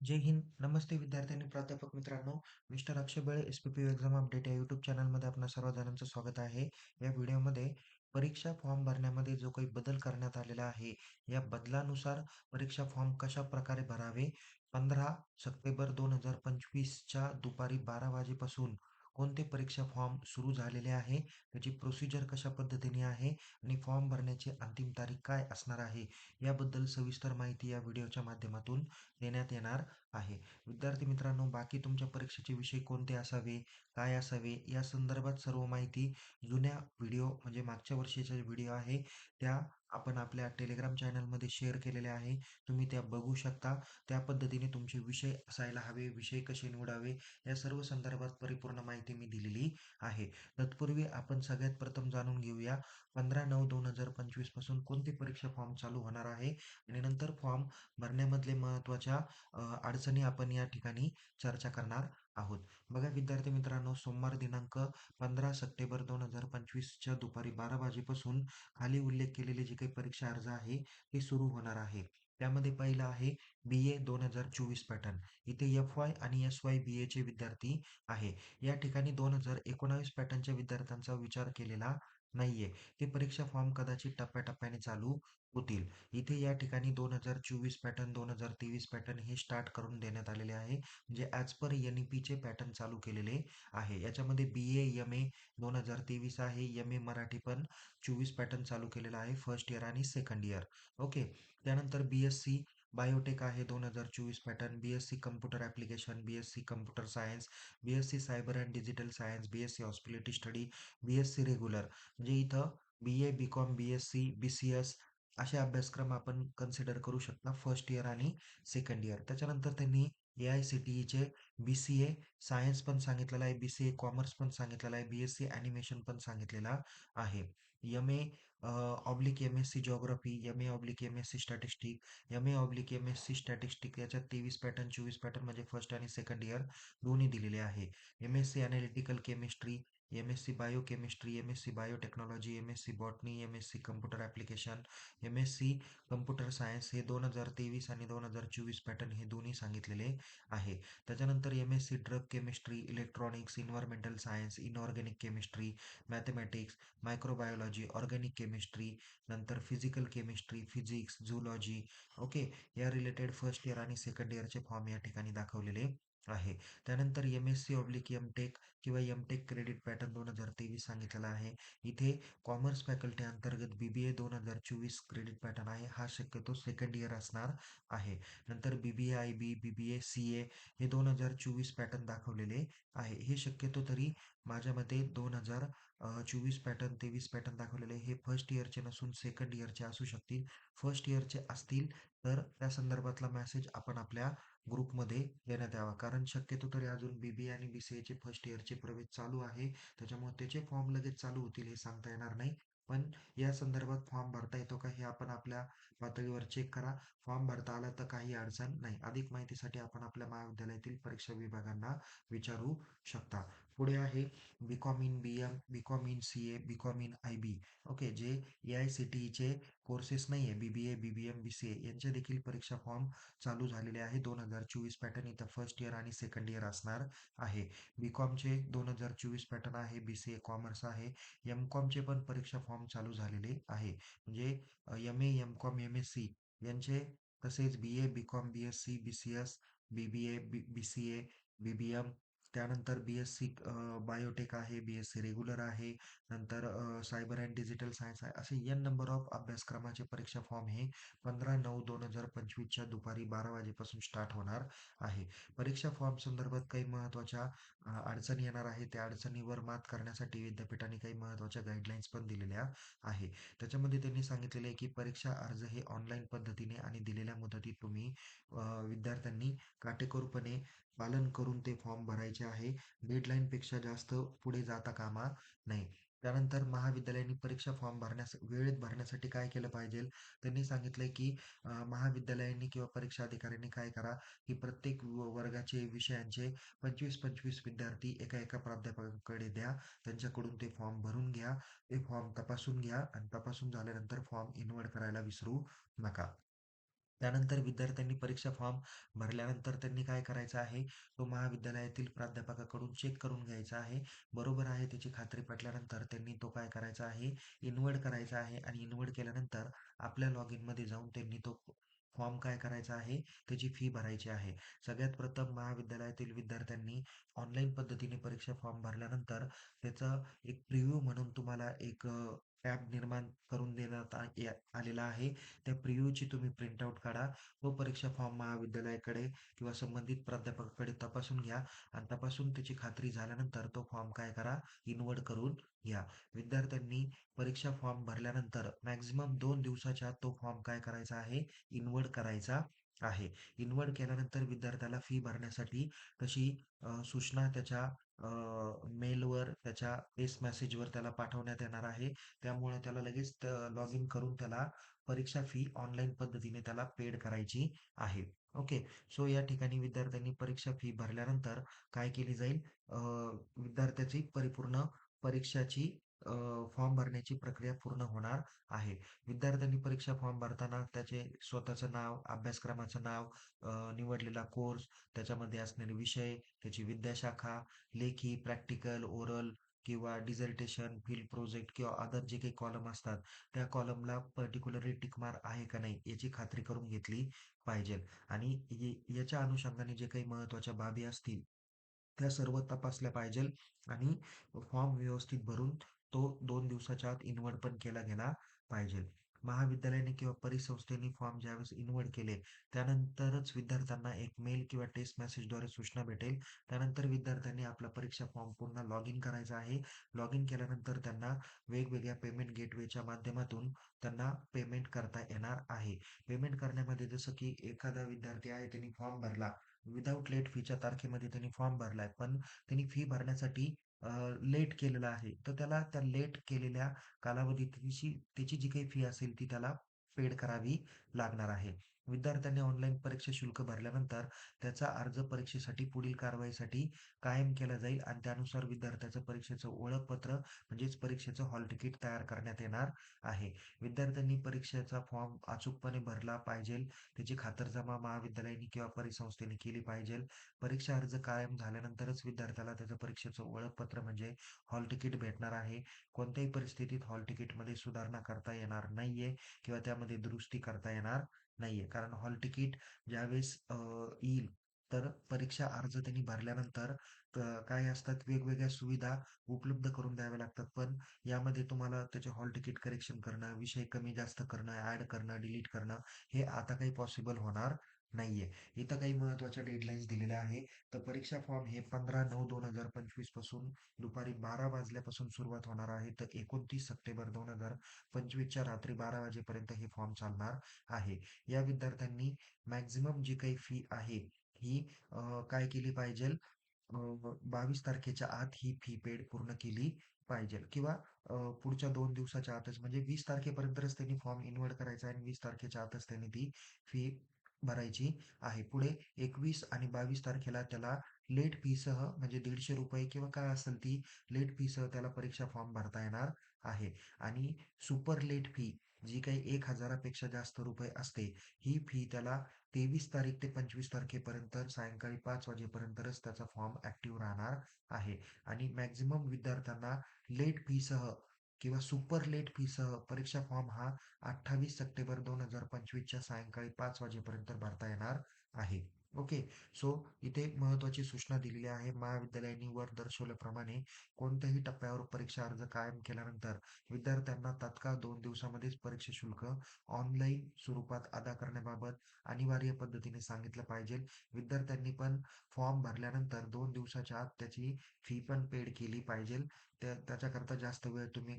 जय हिंद. नमस्ते विद्यार्थी आणि प्राध्यापक मित्रांनो. Mister Akshay Bale SPP exam update या यूट्यूब चॅनलमध्ये आपणा सर्व जणांचं स्वागत आहे. या व्हिडिओमध्ये परीक्षा फॉर्म भरण्यामध्ये जो काही बदल करण्यात आलेला आहे, या बदलानुसार परीक्षा फॉर्म कशाप्रकारे भरावे, 15 सप्टेंबर 2025च्या दुपारी 12 वाजेपासून कोणते परीक्षा फॉर्म सुरू झालेले आहे, त्याची प्रोसिजर कशा पद्धतीने आहे आणि फॉर्म भरण्याची अंतिम तारीख काय असणार आहे, याबद्दल सविस्तर माहिती या व्हिडिओच्या माध्यमातून देण्यात येणार आहे. विद्यार्थी मित्रांनो, बाकी तुमच्या परीक्षेचे विषय कोणते असावे, काय असावे, या संदर्भात सर्व माहिती जुन्या व्हिडिओ म्हणजे मागच्या वर्षीचे व्हिडिओ आहे, त्या आपण आपल्या टेलिग्राम चॅनलमध्ये शेअर केलेल्या आहे. तुम्ही त्या बघू शकता. त्या पद्धतीने तुमचे विषय असायला हवे, विषय कसे निवडावे, या सर्व संदर्भात परिपूर्ण माहिती मी दिलेली आहे. तत्पूर्वी आपण सगळ्यात प्रथम जाणून घेऊया 15/9/2025 पासून कोणते परीक्षा फॉर्म चालू होणार आहे आणि नंतर फॉर्म भरण्यामधले महत्त्वाच्या अडचणी आपण या ठिकाणी चर्चा करणार आहोत. बघा विद्यार्थी मित्रांनो, सोमवार दिनांक 15 सप्टेंबर 2025च्या दुपारी 12 वाजेपासून खाली उल्लेख केलेले जे काही परीक्षा अर्ज आहे, ते सुरू होणार आहे. त्यामध्ये पहिलं आहे बी-ए 2024 पॅटर्न. इथे एफ-वाय आणि एस-वाय बी-एचे विद्यार्थी आहे. या ठिकाणी 2019 पॅटर्नच्या विद्यार्थ्यांचा विचार केलेला नाहीये. ते परीक्षा फॉर्म कदाचित टप्प्याटप्प्याने चालू होतील. इथे या ठिकाणी 2024 पॅटर्न, 2023 पॅटर्न हे स्टार्ट करून देण्यात आलेले आहे. म्हणजे ॲज पर एन-ई-पीचे पॅटर्न चालू केलेले आहे. याच्यामध्ये बी-ए, एम-ए 2023 आहे. एम-ए मराठी पण 24 पॅटर्न चालू केलेला आहे. फर्स्ट इयर आणि सेकंड इयर. ओके. त्यानंतर बी-एस-सी बायोटेक आहे 2024 pattern, BSc computer application, BSc computer science, BSc cyber and digital science, BSc hospitality study, BSc regular. म्हणजे इथं बी-ए, बी-कॉम, बी-एस-सी, बी-सी-एस असे अभ्यासक्रम आपण कन्सिडर करू शकता फर्स्ट इयर आणि सेकंड इयर. त्याच्यानंतर त्यांनी ए-आय-सी-टी-ईचे बी-सी-ए सायन्स पण सांगितलेलं आहे, बी-सी-ए कॉमर्स पण सांगितलेलं आहे, बी-एस-सी ॲनिमेशन पण सांगितलेला आहे. MA oblique MSc geography MA oblique MSc statistic, MA oblique MSc statistic याच्यात 23 पॅटर्न, 24 पॅटर्न म्हणजे फर्स्ट आणि सेकंड इयर दोन्ही दिलेले आहे. MSc analytical chemistry, MSc biochemistry, MSc biotechnology, MSc botany, MSc computer application, MSc computer science हे 2023 आणि 2024 pattern हे दोन्ही सांगितलेले आहे. त्याच्यानंतर MSc drug chemistry, electronics, environmental science, inorganic chemistry, mathematics, microbiology, organic chemistry, नंतर physical chemistry, physics, zoology okay. या related first year आणि सेकंड इयरचे फॉर्म या ठिकाणी दाखवलेले आहे. त्यानंतर एम-एस-सी ऑब्लिक एम-टेक किंवा एम-टेक क्रेडिट पॅटर्न 2023 सांगितलेला आहे. इथे कॉमर्स फॅकल्टी अंतर्गत बी-बी-ए 2024 क्रेडिट पॅटर्न आहे. हा शक्यतो सेकंड इयर असणार आहे. नंतर बी-बी-ए आय-बी, बी-बी-ए सी-ए हे 2024 पॅटर्न दाखवलेले आहे. हे शक्यतो तरी माझ्या मते 2024 पॅटर्न, 23 पॅटर्न दाखवलेले हे फर्स्ट इयरचे नसून सेकंड इयरचे असू शकतील. फर्स्ट इयरचे असतील तर त्या संदर्भातला मेसेज आपण आपल्या ग्रुपमध्ये देण्यात यावा. कारण शक्यतो तरी अजून बी-बी-ए आणि बी-सी-एचे फर्स्ट इयरचे प्रवेश चालू आहे. त्याच्यामुळे त्याचे फॉर्म लगेच चालू होतील हे सांगता येणार नाही. पण या संदर्भात फॉर्म भरता येतो का हे आपण आपल्या पातळीवर चेक करा. फॉर्म भरता आला तर काही अडचण नाही. अधिक माहितीसाठी आपण आपल्या महाविद्यालयातील परीक्षा विभागांना विचारू शकता. पुढे आहे BCom in BM, BCom in CA, BCom in IB okay. जे ए-आय-सी-टी-ईचे कोर्सेस नाही आहे बी-बी-ए, बी-बी-एम, बी-सी-ए यांचे देखील परीक्षा फॉर्म चालू झालेले आहे. 2024 पॅटर्न इथं फर्स्ट इयर आणि सेकंड इयर असणार आहे. बी-कॉमचे 2024 पॅटर्न आहे. बी-सी-ए कॉमर्स आहे. एम-कॉमचे पण परीक्षा फॉर्म चालू झालेले आहे. म्हणजे एम-ए, एम-कॉम, एम-एस-सी यांचे तसेच BA, BCom, BSc, BCS, BBA, B BCA, BBM त्यानंतर बी-एस-सी बायोटेक आहे, बी-एस-सी रेग्युलर आहे, नंतर सायबर अँड डिजिटल सायन्स आहे. असे एन नंबर ऑफ अभ्यासक्रमाचे परीक्षा फॉर्म हे 15/9/2025च्या दुपारी 12 वाजेपासून स्टार्ट होणार आहे. परीक्षा फॉर्म संदर्भात काही महत्त्वाच्या अडचणी येणार आहे. त्या अडचणीवर मात करण्यासाठी विद्यापीठाने काही महत्त्वाच्या गाईडलाईन्स पण दिलेल्या आहे. त्याच्यामध्ये त्यांनी सांगितलेले आहे की परीक्षा अर्ज हे ऑनलाईन पद्धतीने आणि दिले मुदतीत विद्यार्थ्यांनी काटेकोरपणे पालन करून ते फॉर्म भरायचे आहे. डेडलाईनपेक्षा जास्त पुढे जाता कामा नये. त्यानंतर महाविद्यालयाने परीक्षा फॉर्म भरण्यास वेळेत भरण्यासाठी काय केलं पाहिजे त्यांनी सांगितलंय की महाविद्यालयाने किंवा परीक्षा अधिकाऱ्यांनी काय करा की प्रत्येक वर्गाचे विषयांचे 25-25 विद्यार्थी एका एका प्राध्यापकाकडे द्या. त्यांच्याकडून ते फॉर्म भरून घ्या. ते फॉर्म तपासून घ्या आणि तपासून झाल्यानंतर फॉर्म इन्व्हर्ट करायला विसरू नका. त्यानंतर विद्यार्थ्यांनी परीक्षा फॉर्म भरल्यानंतर त्यांनी काय करायचं आहे, तो महाविद्यालयातील प्राध्यापकाकडून चेक करून घ्यायचा आहे. बरोबर आहे त्याची खात्री पटल्यानंतर त्यांनी तो काय करायचा आहे, इन्व्हर्ट करायचा आहे आणि इन्व्हर्ट केल्यानंतर आपल्या लॉग इनमध्ये जाऊन त्यांनी तो फॉर्म काय करायचा आहे, त्याची फी भरायची आहे. सगळ्यात प्रथम महाविद्यालय शाळेतील विद्यार्थ्यांनी ऑनलाईन पद्धतीने परीक्षा फॉर्म भरल्यानंतर त्याचं एक प्रिव्ह्यू म्हणून तुम्हाला एक ॲप निर्माण करून देण्यात आलेला आहे. त्या प्रिव्ह्यूची तुम्ही प्रिंटआउट काढा. व परीक्षा फॉर्म महाविद्यालयाकडे किंवा संबंधित प्राध्यापकाकडे तपासून घ्या आणि तपासून त्याची खात्री झाल्यानंतर तो फॉर्म काय करा, इन्व्हर्ट करून घ्या. विद्यार्थ्यांनी परीक्षा फॉर्म भरल्यानंतर मॅक्झिमम दोन दिवसाच्या तो फॉर्म काय करायचा आहे, इन्व्हर्ट करायचा आहे. इन्व्हर्ट केल्यानंतर विद्यार्थ्याला फी भरण्यासाठी तशी सूचना त्याच्या मेलवर, त्याच्या एस मेसेजवर त्याला पाठवण्यात येणार आहे. त्यामुळे त्याला लगेच लॉग इन करून त्याला परीक्षा फी ऑनलाईन पद्धतीने त्याला पेड करायची आहे. ओके. सो या ठिकाणी विद्यार्थ्यांनी परीक्षा फी भरल्यानंतर काय केली जाईल विद्यार्थ्याची परिपूर्ण परीक्षाची फॉर्म भरण्याची प्रक्रिया पूर्ण होणार आहे. विद्यार्थ्यांनी परीक्षा फॉर्म भरताना त्याचे स्वतःचं नाव, अभ्यासक्रमाचं नाव, निवडलेला कोर्स, त्याच्यामध्ये असणारे विषय, त्याची विद्याशाखा, लेखी, प्रॅक्टिकल, ओरल किंवा डिझर्टेशन फील्ड प्रोजेक्ट किंवा अदर जे काही कॉलम असतात, त्या कॉलमला पर्टिक्युलरली टिकमार आहे का नाही याची खात्री करून घेतली पाहिजे. आणि याच्या अनुषंगाने जे काही महत्त्वाच्या बाबी असतील, त्या सर्व तपासल्या पाहिजेल आणि फॉर्म व्यवस्थित भरून तो दोन दिवसाच्या आत इन्व्हर्ट पण केला गेला पाहिजे. महाविद्यालयाने किंवा परिसंस्थेने फॉर्म ज्यावेळेस इन्व्हर्ट केले, त्यानंतरच विद्यार्थ्यांना एक मेल किंवा टेस्ट मेसेजद्वारे सूचना भेटेल. त्यानंतर विद्यार्थ्यांनी आपला परीक्षा फॉर्म पुन्हा लॉग इन करायचा आहे. लॉग इन केल्यानंतर त्यांना वेगवेगळ्या पेमेंट गेटवेच्या माध्यमातून त्यांना पेमेंट करता येणार आहे. पेमेंट करण्यामध्ये जसं की एखादा विद्यार्थी आहे त्यांनी फॉर्म भरला, विदाऊट लेट फीच्या तारखेमध्ये त्यांनी फॉर्म भरलाय, पण त्यांनी फी भरण्यासाठी लेट केलेलं आहे. तर त्याला त्या लेट केलेल्या कालावधीत त्याची जी काही फी असेल ती त्याला पेड करावी लागणार आहे. विद्यार्थ्यांनी ऑनलाईन परीक्षा शुल्क भरल्यानंतर त्याचा अर्ज परीक्षेसाठी पुढील कारवाईसाठी कायम केला जाईल आणि त्यानुसार विद्यार्थ्याचं परीक्षेचं ओळखपत्र म्हणजेच परीक्षेचं हॉल तिकीट तयार करण्यात येणार आहे. विद्यार्थ्यांनी परीक्षेचा फॉर्म अचूकपणे भरला पाहिजेल. त्याची खातरजमा महाविद्यालयाने किंवा परिसंस्थेने केली पाहिजेल. परीक्षा अर्ज कायम झाल्यानंतरच विद्यार्थ्याला त्याचं परीक्षेचं ओळखपत्र म्हणजे हॉल तिकीट भेटणार आहे. कोणत्याही परिस्थितीत हॉल तिकीटमध्ये सुधारणा करता येणार नाहीये किंवा त्यामध्ये दुरुस्ती करता येणार नाहीये. कारण हॉल तिकीट ज्यावेळेस येईल तर परीक्षा अर्ज त्यांनी भरल्यानंतर काय असतात वेगवेगळ्या सुविधा उपलब्ध करून द्याव्या लागतात. पण यामध्ये तुम्हाला त्याचे हॉल तिकीट करेक्शन करणं, विषय कमी जास्त करणं, ऍड करणं, डिलीट करणं हे आता काही पॉसिबल होणार नाहीये. इथं काही महत्त्वाच्या डेडलाईन्स दिलेल्या आहे. तर परीक्षा फॉर्म हे 15/9/2025 पासून दुपारी 12 वाजल्यापासून सुरुवात होणार आहे. तर 29 सप्टेंबर दोन हजार पंचवीसच्या रात्री 12 वाजेपर्यंत हे फॉर्म चालणार आहे. या विद्यार्थ्यांनी मॅक्झिमम जी काही फी आहे ही काय केली पाहिजेल बावीस तारखेच्या आत ही फी पेड पूर्ण केली पाहिजेल किंवा पुढच्या दोन दिवसाच्या आतच म्हणजे वीस तारखेपर्यंतच त्यांनी फॉर्म इन्व्हर्ट करायचा आहे आणि वीस तारखेच्या आतच त्यांनी ती फी भरायची आहे. पुढे 21 आणि 22 तारखेला त्याला लेट फीसह म्हणजे ₹150 किंवा काय असेल ती लेट फीसह त्याला परीक्षा फॉर्म भरता येणार आहे. आणि सुपर लेट फी जी काही एक हजारापेक्षा जास्त रुपये असते, ही फी त्याला 23 तारीख ते 25 तारखेपर्यंत सायंकाळी पाच वाजेपर्यंतच त्याचा फॉर्म ॲक्टिव्ह राहणार आहे. आणि मॅक्झिमम विद्यार्थ्यांना लेट फीसह किंवा सुपर लेट फीसह परीक्षा फॉर्म हा 28 सप्टेंबर 2025 च्या सायंकाळी पाच वाजेपर्यंत भरता येणार आहे. ओके. सो इथे महत्वाची सूचना दिलेली आहे. महाविद्यालयाने वर दर्शवल्याप्रमाणे कोणत्याही टप्प्यावर परीक्षा अर्ज कायम केल्यानंतर विद्यार्थ्यांना तात्काळ दोन दिवसामध्येच परीक्षा शुल्क ऑनलाईन स्वरूपात अदा करण्याबाबत अनिवार्य पद्धतीने सांगितलं पाहिजे. विद्यार्थ्यांनी पण फॉर्म भरल्यानंतर दोन दिवसाच्या आत त्याची फी पण पेड केली पाहिजे. त्याच्याकरता जास्त वेळ तुम्ही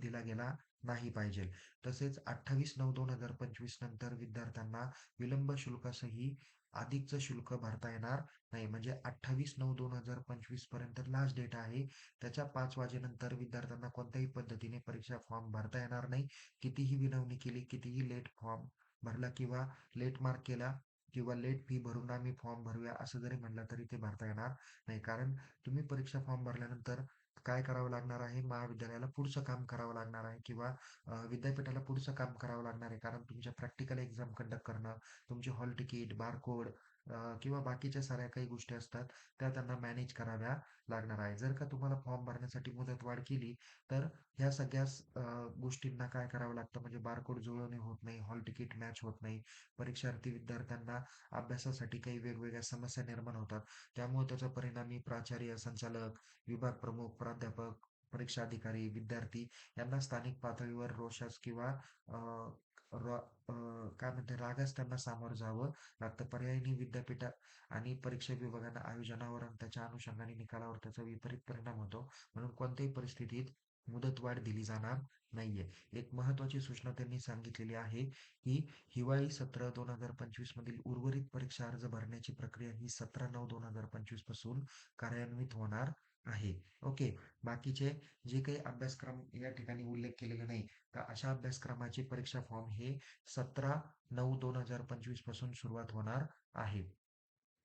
दिला गेला नाही पाहिजे. तसेच 28/9/2025 नंतर विद्यार्थ्यांना विलंब शुल्कासही अधिकचं शुल्क भरता येणार नाही. म्हणजे 28/9/2025 पर्यंत लास्ट डेट आहे. त्याच्या पाच वाजेनंतर विद्यार्थ्यांना कोणत्याही पद्धतीने परीक्षा फॉर्म भरता येणार नाही. कितीही विनवणी केली, कितीही लेट फॉर्म भरला किंवा लेट मार्क केला किंवा लेट फी भरून आम्ही फॉर्म भरूया असं जरी म्हणलं तरी ते भरता येणार नाही. कारण तुम्ही परीक्षा फॉर्म भरल्यानंतर काय करावं लागणार आहे? महाविद्यालयाला पुढचं काम करावं लागणार आहे किंवा विद्यापीठाला पुढचं काम करावं लागणार आहे. कारण तुमच्या प्रॅक्टिकल एक्झाम कंडक्ट करणं, तुमची हॉल तिकीट, बारकोड किंवा बाकीच्या साऱ्या काही गोष्टी असतात, त्या त्यांना मॅनेज कराव्या लागणार आहे. जर का तुम्हाला फॉर्म भरण्यासाठी मुदतवाढ केली, तर ह्या सगळ्या गोष्टींना काय करावं लागतं म्हणजे बारकोड जुळवणे होत नाही, हॉल तिकीट मॅच होत नाही. परीक्षार्थी विद्यार्थ्यांना अभ्यासासाठी काही वेगवेगळ्या समस्या निर्माण होतात. त्यामुळे त्याचा परिणामी प्राचार्य, संचालक विभाग प्रमुख, प्राध्यापक, परीक्षा अधिकारी, विद्यार्थी यांना स्थानिक पातळीवर रोषास किंवा काय म्हणते रागास त्यांना सामोरं जावं लागतं. पर्यायी विद्यापीठ आणि परीक्षा विभागांना आयोजनावर आणि त्याच्या अनुषंगाने निकालावर त्याचा विपरीत परिणाम होतो. म्हणून कोणत्याही परिस्थितीत मुदतवाढ दिली जाणार नाहीये. एक महत्त्वाची सूचना त्यांनी सांगितलेली आहे, की हिवाळी सत्र 2025 मधील उर्वरित परीक्षा अर्ज भरण्याची प्रक्रिया ही 17/9/2025 पासून कार्यान्वित होणार आहे. ओके. बाकीचे जे काही अभ्यासक्रम या ठिकाणी उल्लेख केलेले नाही, तर अशा अभ्यासक्रमाचे परीक्षा फॉर्म हे 17/9/2025 पासून सुरुवात होणार आहे.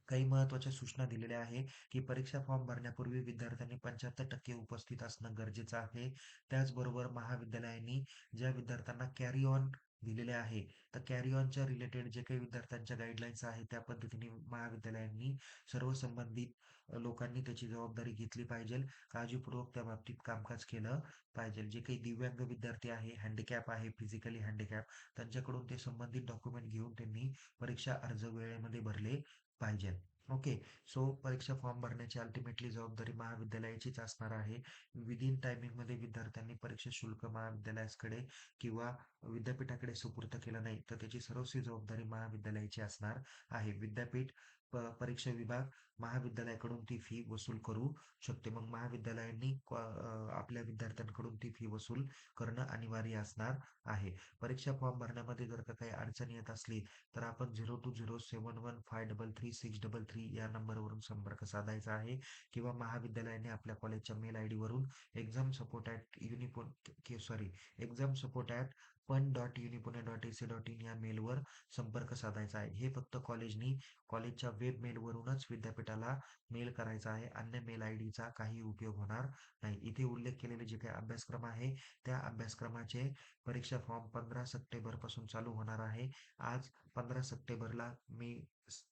काही महत्त्वाच्या सूचना दिलेल्या आहे, की परीक्षा फॉर्म भरण्यापूर्वी विद्यार्थ्यांनी 75% उपस्थित असणं गरजेचं आहे. त्याचबरोबर महाविद्यालयांनी ज्या विद्यार्थ्यांना कॅरी ऑन दिलेले आहे, तर कॅरी ऑनच्या रिलेटेड जे काही विद्यार्थ्यांच्या गाईडलाईन्स आहेत, त्या पद्धतीने महाविद्यालयांनी सर्व संबंधित लोकांनी त्याची जबाबदारी घेतली पाहिजे. काळजीपूर्वक त्या बाबतीत कामकाज केलं पाहिजे. जे काही दिव्यांग विद्यार्थी आहे, हँडिकॅप आहे, फिजिकली हँडिकॅप त्यांच्याकडून ते संबंधित डॉक्युमेंट घेऊन त्यांनी परीक्षा अर्ज वेळेमध्ये भरले पाहिजेत. ओके. सो परीक्षा फॉर्म भरण्याची अल्टिमेटली जबाबदारी महाविद्यालयाचीच असणार आहे. विदिन टायमिंगमध्ये विद्यार्थ्यांनी परीक्षा शुल्क महाविद्यालयाकडे किंवा विद्यापीठाकडे सुपूर्द केलं नाही, तर त्याची सर्वस्वी जबाबदारी महाविद्यालयाची असणार आहे. विद्यापीठ परीक्षा विभाग महाविद्यालयाकडून ती फी वसूल करू शकते. मग महाविद्यालयांनी आपल्या विद्यार्थ्यांकडून ती फी वसूल करणं अनिवार्य असणार आहे. परीक्षा फॉर्म भरण्यामध्ये जर का काही अडचण येत असली, तर आपण 020715336333 या नंबरवरून संपर्क साधायचा आहे किंवा महाविद्यालयाने आपल्या कॉलेजच्या मेल आयडी वरून exam support at uniform sorry exam support at pun dot unipune dot AC dot in या मेलवर संपर्क साधायचा आहे. हे फक्त कॉलेजनी कॉलेजच्या वेब मेलवरूनच विद्यापीठाला मेल करायचा आहे. अन्य मेल आय डीचा काही उपयोग होणार नाही. इथे उल्लेख केलेले जे काही अभ्यासक्रम आहे, त्या अभ्यासक्रमाचे परीक्षा फॉर्म 15 सप्टेंबरपासून चालू होणार आहे. आज 15 सप्टेंबरला मी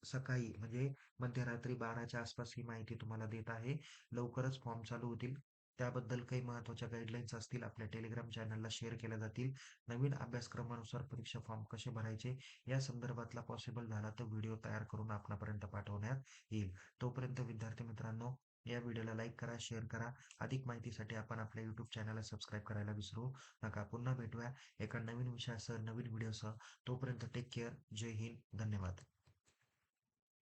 सकाळी म्हणजे मध्यरात्री 12च्या आसपास ही माहिती तुम्हाला देत आहे. लवकरच फॉर्म चालू होतील. त्याबद्दल काही महत्त्वाच्या गाईडलाईन्स असतील आपल्या टेलिग्राम चॅनलला शेअर केल्या जातील. नवीन अभ्यासक्रमानुसार परीक्षा फॉर्म कसे भरायचे या संदर्भातला पॉसिबल झाला तर व्हिडिओ तयार करून आपणापर्यंत पाठवण्यात येईल. तोपर्यंत विद्यार्थी मित्रांनो, या व्हिडिओला लाईक करा, शेअर करा. अधिक माहितीसाठी आपण आपल्या युट्यूब चॅनलला सबस्क्राईब करायला विसरू नका. पुन्हा भेटूया एका नवीन विषयासह, नवीन व्हिडिओसह. तोपर्यंत टेक केअर. जय हिंद. धन्यवाद.